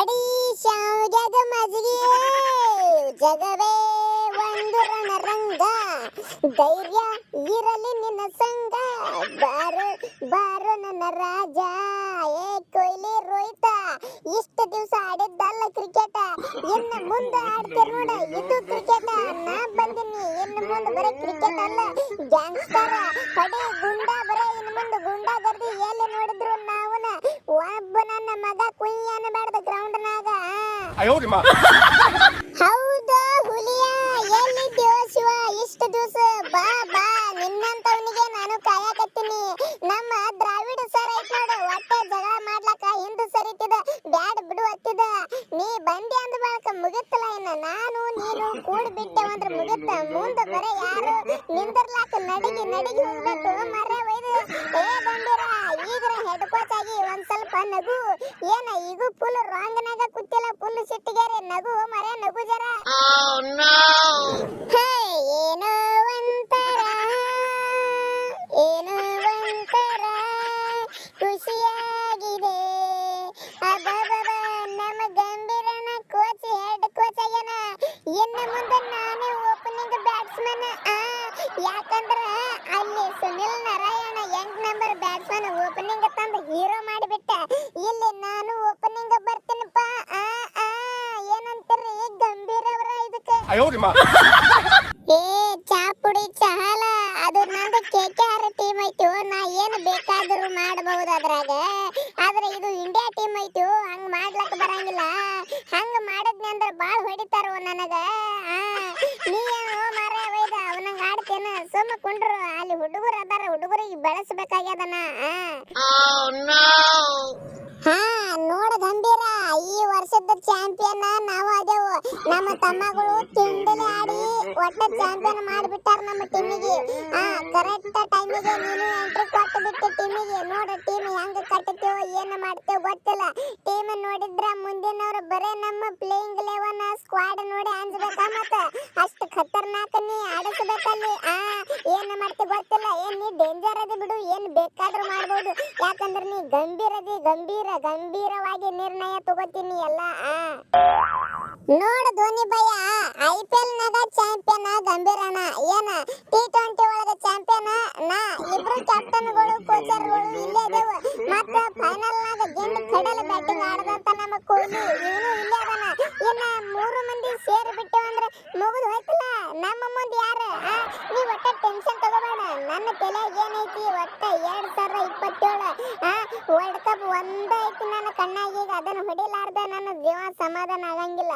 ಅಡಿ ಶಾವ್ ಜಗ ಮಜ್ಗಿ. ಜಗವೇ ಒಂದು ರಣರಂಗ. ಧೈರ್ಯ ಇರಲಿ ನಿನ್ನ ಸಂಗ ಬಾರು ಬಾರು ನನ್ನ ರಾಜ. ಏ ಕೊಹ್ಲಿ ರೋಹಿತ, ಇಷ್ಟು ದಿವಸ ಆಡಿದ್ದಲ್ಲ ಕ್ರಿಕೆಟ್ ಇನ್ನು ಮುಂದೆ ಆಡ್ತೀರ ನೋಡ, ಇದು ಕ್ರಿಕೆಟ್ ನಾ ಬಂದಿನಿ, ಇನ್ನು ಮುಂದೆ ಬರೀ ಕ್ರಿಕೆಟ್ ಅಲ್ಲ. ಗ್ಯಾಂಗ್ಸ್ಟರ್ ಹೊಡೆ ಗುಂಡ ಬರೇ, ಇನ್ನು ಮುಂದೆ ಗುಂಡಾಗರ್ದಿ ಎಲ್ಲಿ ನೋಡಿದ್ರು ನಾವುನ. ಒಬ್ಬ ನನ್ನ ಮಗ ಕುಯ್ಯ ಅನ್ನಬಾರ್ದ ಅಯೋಡಿಮ್ಮ ಹೌದು ಹುಲಿಯ? ಎಲ್ಲಿದ್ಯೋ ಶಿವ, ಇಷ್ಟು ದಿವಸ ಬಾ ಬಾ. ನಿನ್ನಂತವನಿಗೆ ನಾನು ಕಾಯಕತ್ತೀನಿ. ನಮ್ಮ ದ್ರಾವಿಡ ಸರ್ ಐತ್ ನೋಡು, ಒಟ್ಟೆ ಜಗಳ ಮಾಡ್ಲಕ್ಕ ಹಿಂದೆ ಸರಿತಿದ, ಬ್ಯಾಡ್ ಬಿಡು ಹತ್ತಿದ ನೀ ಬಂದಿ ಅಂದ ಬಾಳಕ ಮುಗಿತ್ತಲ್ಲ ಇನ್ನ ನಾನು, ನೀನು ಕೂಡ್ ಬಿಟ್ಟೆ ಅಂದ್ರ ಮುಗಿತ್ತ. ಮುಂದೆ ಬರೆ ಯಾರು? ನಿಂದಿರ್ಲಾಕ ನಡಿಗೆ ನಡಿಗೆ ಹೋಗ್ಬೇಕು. ಮರ್ರೆ ಒಯ್ದು. ಏ ಬಂದಿರ ಈಗ ಹೆಡ್ ಕೋಚ್ ಆಗಿ ಒಂದ್ ಸ್ವಲ್ಪ ನಗು. ಏನ, ಈಗ ಫುಲ್ ರಾಂಗ್ನಾಗ ಕುತ್ತಿಲ್ಲ ಫುಲ್ ಸಿಟ್ಟಿಗೆರೆ, ನಗು ಮರೆ, ನಗು ಜರ. ಏನೋ ಒಂಥರ ಏನೋ ಒಂಥರ ಖುಷಿಯಾಗಿದೆ. ಅಬ್ಬಬ್ಬ ನಮ್ಮ ಗಂಭೀರನ ಕೋಚ್ ಹೆಡ್ ಕೋಚ್ ಆಗ್ಯಾನ. ಇನ್ನು ಮುಂದೆ ಅಯೋರಿಮ್ಮ ಏ ಚಾಪುಡಿ ಚಹಲ ಅದು ನಂದು ಕೆಕೆಆರ್ ಟೀಮ್ ಐತಿ ನಾ ಏನು ಬೇಕಾದರೂ ಮಾಡಬಹುದು ಅದ್ರಾಗ ಇದು ಇಂಡಿಯಾ ಟೀಮ್ ಐತಿ ಹಂಗ ಮಾಡ್ಲಕ್ ಬರಂಗಿಲ್ಲ ಹಂಗ ಮಾಡದ್ನಿ ಬಾಳ ಹೊಡಿತಾರೋ ನನಗ ನೀ ಏನು ಮಾರ ಒಯ್ದ ಅವನಂಗ ಸುಮ್ಮ ಕುಂಡ್ರು ಅಲ್ಲಿ ಹುಡುಗರು ಅದಾರ ಹುಡುಗರಿಗೆ ಬೆಳೆಸ್ಬೇಕಾಗ್ಯದನ ಹಾ ನೋಡ ಗಂಭೀರ ವರ್ಷದ ಚಾಂಪಿಯನ್ ನಾವು ಅದೇವು ನಮ್ಮ ತಮ್ಮಗಳು ತಿಂಡಲಿ ಆಡಿ ಒಟ್ಟ ಚಾಂಪಿಯನ್ ಮಾಡಿಬಿಟ್ಟಾರ ನಮ್ಮ ಟೀಮಿಗೆ ಹಾ ಕರೆಕ್ಟ್ ಟೈಮಿಗೆ ನೀನು ಎಂಟ್ರಿ ಕೊಟ್ಟು ಬಿಟ್ಟು ಟೀಮಿಗೆ ನೋಡ ಟೀಮ್ ಹೆಂಗ್ ಕಟ್ಟತೀವೋ ಏನು ಮಾಡ್ತೇವೋ ಗೊತ್ತಿಲ್ಲ. ಟೀಮ್ ನೋಡಿದ್ರ ಮುಂದಿನವ್ರು ಬರೇ ನಮ್ಮ ಪ್ಲೇಯಿಂಗ್ ಲೆವೆನ್ ಸ್ಕ್ವಾಡ್ ನೋಡಿ ಅಂಜ್ಬೇಕ ಮತ್ತ. ಅಷ್ಟು ಖತರ್ನಾಕ್ ನೀ ಆಡಿಸ್ಬೇಕಲ್ಲಿ. ಆ, ಏನು ಮಾಡ್ತೀವಿ ಡೇಂಜರ್ ಅದ ಬಿಡು, ಏನ್ ಬೇಕಾದ್ರೂ ಮಾಡ್ಬೋದು. ಯಾಕಂದ್ರೆ ನೀ ಗಂಭೀರ ಅದಿ ಗಂಭೀರ, ಗಂಭೀರವಾಗಿ ನಿರ್ಣಯ ತಗೋತೀನಿ ಎಲ್ಲ ನೋಡ Dhoni bhaiya I P L ನಾಗ ಚಾಂಪಿಯನ್ ಗಂಭೀರನ. ಏನ? ಟಿ ಟ್ವೆಂಟಿ ಒಳಗ ಚಾಂಪಿಯನ್ ನಾ. ಇಬ್ರು ಕ್ಯಾಪ್ಟನ್ಗಳು ಕೋಚರ್ಗಳು ಇಲ್ಲೇ ಮತ್ತ ಫೈನಲ್ ನಾಗ ಗಿಂಡ್ ಕಡಲ್ ಬ್ಯಾಟಿಂಗ್ ಆಡದಂತ ನಮ್ಮ ಕೊಹ್ಲಿ. ಇವನು ಇಲ್ಲೇ ಅದಾನ ಇನ್ನ ಮೂರು ಮಂದಿ ಸೇರಿ ಬಿಟ್ಟೆವಂದ್ರ ಮುಗಿದು ಹೋಯ್ತಲ್ಲ? ನಮ್ಮ ಅಮ್ಮಂದು ಯಾರು? ನೀ ಒಟ್ಟ ಟೆನ್ಷನ್ ತಗೋಬೇಡ. ನನ್ನ ತಲೆಯಾಗ ಏನೈತಿ? ಒಟ್ಟ ಎರಡು ಸಾವಿರದ ಇಪ್ಪತ್ತೇಳು ವರ್ಲ್ಡ್ ಕಪ್ ಒಂದೇ ಐತಿ ನನ್ನ ಕಣ್ಣಾಗಿ. ಈಗ ಅದನ್ನ ಹೊಡಿಲಾರ್ದ ನನ್ನ ಜೀವ ಸಮಾಧಾನ ಆಗಂಗಿಲ್ಲ.